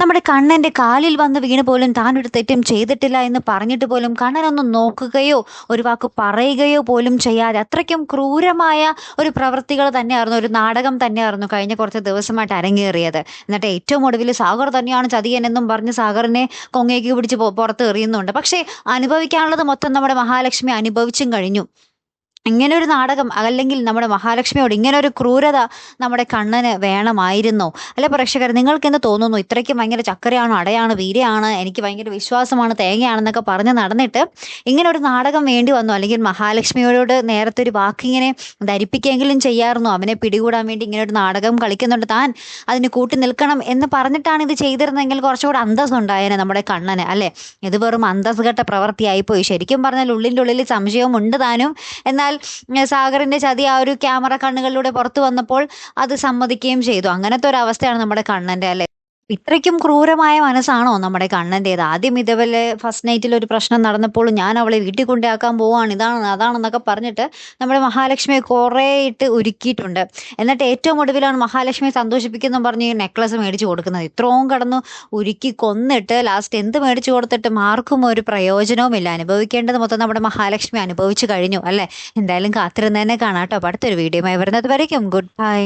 നമ്മുടെ കണ്ണന്റെ കാലിൽ വന്ന് വീണ് പോലും താൻ ഒരു തെറ്റും ചെയ്തിട്ടില്ല എന്ന് പറഞ്ഞിട്ട് പോലും കണ്ണനൊന്നും നോക്കുകയോ ഒരു വാക്ക് പറയുകയോ പോലും ചെയ്യാതെ അത്രയ്ക്കും ക്രൂരമായ ഒരു പ്രവൃത്തികൾ തന്നെയായിരുന്നു ഒരു നാടകം തന്നെയായിരുന്നു കഴിഞ്ഞ കുറച്ച് ദിവസമായിട്ട് അരങ്ങേറിയത്. എന്നിട്ട് ഏറ്റവും ഒടുവിൽ സാഗർ തന്നെയാണ് ചതിയൻ എന്നും പറഞ്ഞ് സാഗറിനെ കൊങ്ങേക്ക് പിടിച്ച് പുറത്ത് എറിയുന്നുണ്ട്. പക്ഷേ അനുഭവിക്കാനുള്ളത് മൊത്തം നമ്മുടെ മഹാലക്ഷ്മി അനുഭവിച്ചും കഴിഞ്ഞു. ഇങ്ങനെ ഒരു നാടകം അല്ലെങ്കിൽ നമ്മുടെ മഹാലക്ഷ്മിയോട് ഇങ്ങനൊരു ക്രൂരത നമ്മുടെ കണ്ണന് വേണമായിരുന്നോ. അല്ലെ പ്രേക്ഷകർ നിങ്ങൾക്ക് എന്ത് തോന്നുന്നു? ഇത്രയ്ക്ക് ഭയങ്കര ചക്കരയാണ് അടയാണ് വീരയാണ്? എനിക്ക് ഭയങ്കര വിശ്വാസമാണ് തേങ്ങയാണെന്നൊക്കെ പറഞ്ഞ് നടന്നിട്ട് ഇങ്ങനെ ഒരു നാടകം വേണ്ടി വന്നു. അല്ലെങ്കിൽ മഹാലക്ഷ്മിയോട് നേരത്തെ ഒരു വാക്കിങ്ങനെ ധരിപ്പിക്കെങ്കിലും ചെയ്യാറുന്നു അവനെ പിടികൂടാൻ വേണ്ടി ഇങ്ങനെ ഒരു നാടകം കളിക്കുന്നുണ്ട്. താൻ അതിന് കൂട്ടി നിൽക്കണം എന്ന് പറഞ്ഞിട്ടാണ് ഇത് ചെയ്തിരുന്നെങ്കിൽ കുറച്ചുകൂടെ അന്തസ് ഉണ്ടായേനെ നമ്മുടെ കണ്ണന്. അല്ലേ? ഇത് വെറും അന്തസ് കെട്ട പ്രവൃത്തിയായിപ്പോയി. ശരിക്കും പറഞ്ഞാൽ ഉള്ളിന്റെ ഉള്ളിൽ സംശയവും ഉണ്ട് താനും. എന്നാൽ ഏ, സാഗറിന്റെ ചതി ആ ഒരു ക്യാമറ കണ്ണുകളിലൂടെ പുറത്തു വന്നപ്പോൾ അത് സമ്മതിക്കുകയും ചെയ്തു. അങ്ങനത്തെ ഒരു അവസ്ഥയാണ് നമ്മുടെ കണ്ണന്റെ അല്ലെ? ഇത്രയ്ക്കും ക്രൂരമായ മനസ്സാണോ നമ്മുടെ കണ്ണന്റേത് ആദ്യം ഇതേപോലെ ഫസ്റ്റ് നൈറ്റിൽ ഒരു പ്രശ്നം നടന്നപ്പോൾ ഞാൻ അവളെ വീട്ടിൽ കൊണ്ടാക്കാൻ പോവാണ്. ഇതാണ് അതാണെന്നൊക്കെ പറഞ്ഞിട്ട് നമ്മുടെ മഹാലക്ഷ്മി കുറേ ഇട്ട് ഒരുക്കിയിട്ടുണ്ട്. എന്നിട്ട് ഏറ്റവും ഒടുവിലാണ് മഹാലക്ഷ്മി സന്തോഷിപ്പിക്കുന്നു പറഞ്ഞ് നെക്ലസ് മേടിച്ചു കൊടുക്കുന്നത്. ഇത്രയും കടന്നു ഉരുക്കി കൊന്നിട്ട് ലാസ്റ്റ് എന്ത് മേടിച്ചു കൊടുത്തിട്ട് ആർക്കും ഒരു പ്രയോജനവുമില്ല അനുഭവിക്കേണ്ടത് മൊത്തം നമ്മുടെ മഹാലക്ഷ്മി അനുഭവിച്ചു കഴിഞ്ഞു അല്ലേ? എന്തായാലും കാത്തിരുന്നതന്നെ കാണാം കേട്ടോ. അടുത്തൊരു വീഡിയോ വരുന്നത് വരയ്ക്കും. Good bye